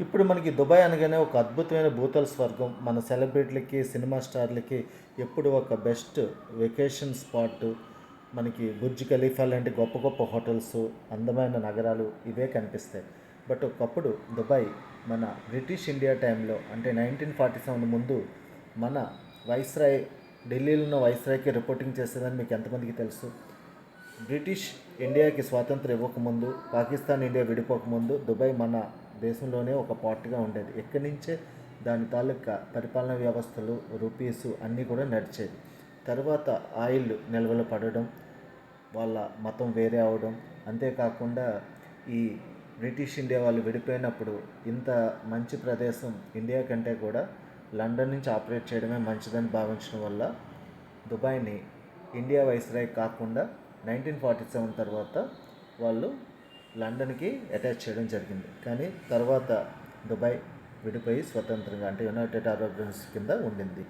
ఇప్పుడు మనకి దుబాయ్ అనగానే ఒక అద్భుతమైన భూతల స్వర్గం. మన సెలబ్రిటీలకి సినిమా స్టార్లకి ఎప్పుడు ఒక బెస్ట్ వెకేషన్ స్పాట్. మనకి బుర్జ్ ఖలీఫా లాంటి గొప్ప గొప్ప హోటల్స్ అందమైన నగరాలు ఇవే కనిపిస్తాయి. బట్ ఒకప్పుడు దుబాయ్ మన బ్రిటిష్ ఇండియా టైంలో అంటే నైన్టీన్ ఫార్టీ సెవెన్ ముందు మన వైస్రాయ్ ఢిల్లీలో ఉన్న వైస్రాయ్కి రిపోర్టింగ్ చేసేదని మీకు ఎంతమందికి తెలుసు? బ్రిటిష్ ఇండియాకి స్వాతంత్రం ఇవ్వకముందు పాకిస్తాన్ ఇండియా విడిపోకముందు దుబాయ్ మన దేశంలోనే ఒక పార్ట్గా ఉండేది. ఎక్కడి నుంచే? దాని తాలూకా పరిపాలన వ్యవస్థలు రూపీస్ అన్నీ కూడా నడిచేది. తర్వాత ఆయిల్ నిల్వలు పడడం వాళ్ళ మతం వేరే అవడం. అంతేకాకుండా ఈ బ్రిటిష్ ఇండియా వాళ్ళు విడిపోయినప్పుడు ఇంత మంచి ప్రదేశం ఇండియా కంటే కూడా లండన్ నుంచి ఆపరేట్ చేయడమే మంచిదని భావించడం వల్ల దుబాయ్ని ఇండియా వైస్రాయ్ కాకుండా నైన్టీన్ ఫార్టీ సెవెన్ తర్వాత వాళ్ళు లండన్కి అటాచ్ చేయడం జరిగింది. కానీ తర్వాత దుబాయ్ విడిపోయి స్వతంత్రంగా అంటే యునైటెడ్ అరబ్ ఎమిరేట్స్ కింద ఉండింది.